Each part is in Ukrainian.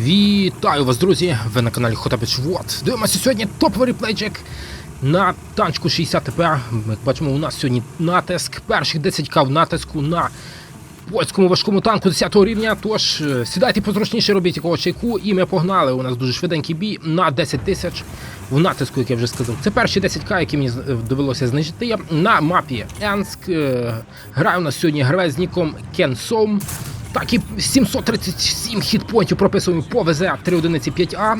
Вітаю вас, друзі! Ви на каналі Хотабич Вот. Дивимося сьогодні топовий реплейчик на танчику 60 ТП. Ми бачимо, у нас сьогодні натиск. Перших 10к в натиску на польському важкому танку 10 рівня. Тож е, сідайте позручніше, робіть якогось чайку, і ми погнали. У нас дуже швиденький бій на 10 тисяч в натиску, як я вже сказав. Це перші 10к, які мені е, довелося знищити на мапі Енск. Е, Грає у нас сьогодні гравець з ніком Кен Сом. Так, і 737 хітпоінтів прописуємо по ВЗ 3 одиниці 5А.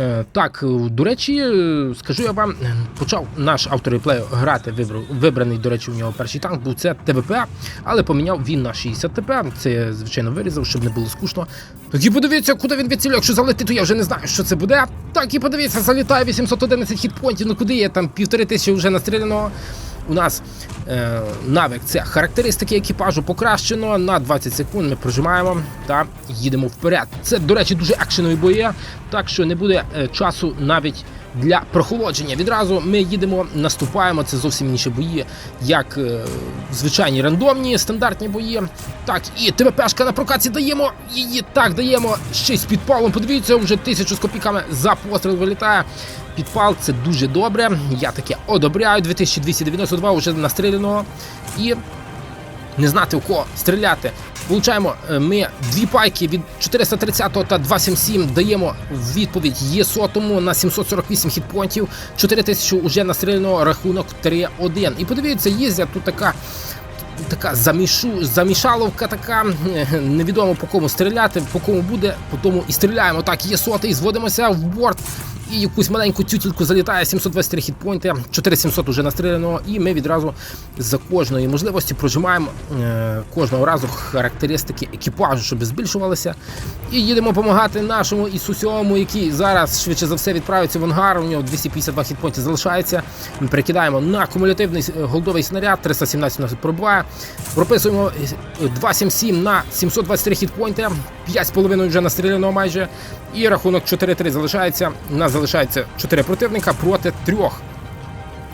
Е, Так, е, до речі, е, скажу я вам, почав наш автор реплею грати, вибраний, до речі, у нього перший танк був це ТВП, але поміняв він на 60 ТП. Це я, звичайно, вирізав, щоб не було скучно. Так і подивіться, куди він відцілює. Якщо залетить, то я вже не знаю, що це буде. Так і подивіться, залітає 811 хітпоінтів. Ну куди є там півтори тисячі вже настріляно. У нас е, навик це характеристики екіпажу покращено на 20 секунд. Ми прожимаємо та їдемо вперед. Це, до речі, дуже екшенові бої, так що не буде е, часу навіть для прохолодження. Відразу ми їдемо, наступаємо. Це зовсім інші бої, як е, звичайні рандомні стандартні бої. Так, і ТВПшка на прокаці даємо її. Так, даємо ще з підпалом. Подивіться, вже тисячу з копійками за постріл вилітає. Підпал це дуже добре. Я таке одобряю. 2292 вже настріляно. І не знати у кого стріляти. Получаємо е, ми дві пайки від 430 та 277 даємо в відповідь є сотому на 748 хітпонтів, 4000 уже настріляно рахунок 3-1. І подивіться, їздять тут така. Така замішу, замішаловка, така е, невідомо по кому стріляти, по кому буде, по тому і стріляємо. Так, є сотий, зводимося в борт. І якусь маленьку тютільку залітає 723 хітпойнти, 4700 уже настріляно, і ми відразу за кожної можливості прожимаємо е, кожного разу характеристики екіпажу, щоб збільшувалися. І їдемо допомагати нашому Ісусьому, який зараз швидше за все відправиться в ангар. У нього 252 хітпойнти залишається. Ми перекидаємо на кумулятивний е, голдовий снаряд, 317 у нас пробуває. Прописуємо е, 277 на 723 хітпойнти, 5,5 вже настріляно майже. І рахунок 4-3 залишається. У нас залишається 4 противника проти 3.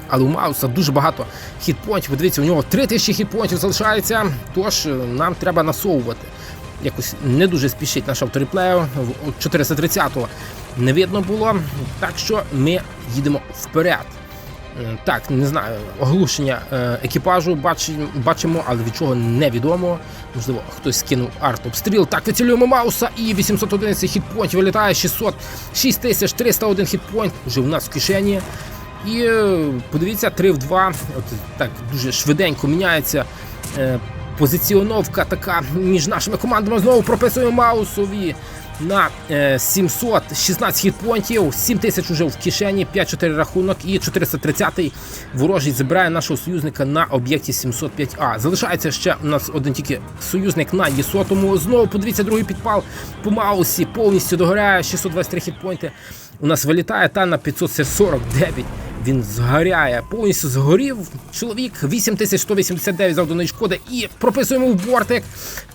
Але у Мауса дуже багато хітпонтів. Подивіться, у нього 3000 хітпонтів залишається. Тож е, нам треба насовувати. Якось не дуже спішить наш автореплею. 430-го не видно було. Так що ми їдемо вперед. Е, Так, не знаю, оглушення е, екіпажу бачимо, але від чого невідомо. Можливо, хтось скинув артобстріл. Так, вицілюємо Мауса і 811 хітпоінтів вилітає 600, 6301 хітпоінт вже у нас в кишені. І е, подивіться, 3 в 2. От так дуже швиденько міняється. Позиціоновка така між нашими командами знову прописуємо Маусові на е, 716 хітпонтів, 7 тисяч уже в кишені, 5-4 рахунок і 430-й ворожий забирає нашого союзника на об'єкті 705А. Залишається ще у нас один тільки союзник на Єсотому. Знову подивіться другий підпал по Маусі, повністю догоряє 623 хітпойнти. У нас вилітає та на 549. Він згоряє, повністю згорів. Чоловік 8189 завданої шкоди і прописуємо в бортик.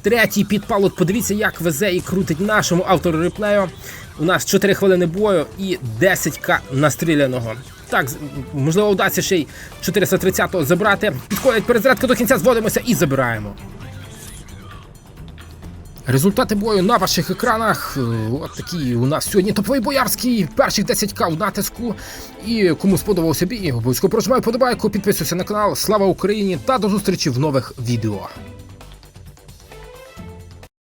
Третій підпал. Подивіться, як везе і крутить нашому автору реплею. У нас 4 хвилини бою і 10к настріляного. Так, можливо, вдасться ще й 430-го забрати. Підходить перезарядка до кінця, зводимося і забираємо. Результати бою на ваших екранах. Е, От такі у нас сьогодні топовий боярський. Перших 10к в натиску. І кому сподобався бій, обов'язково прожимай подобайку, підписуйся на канал. Слава Україні та до зустрічі в нових відео.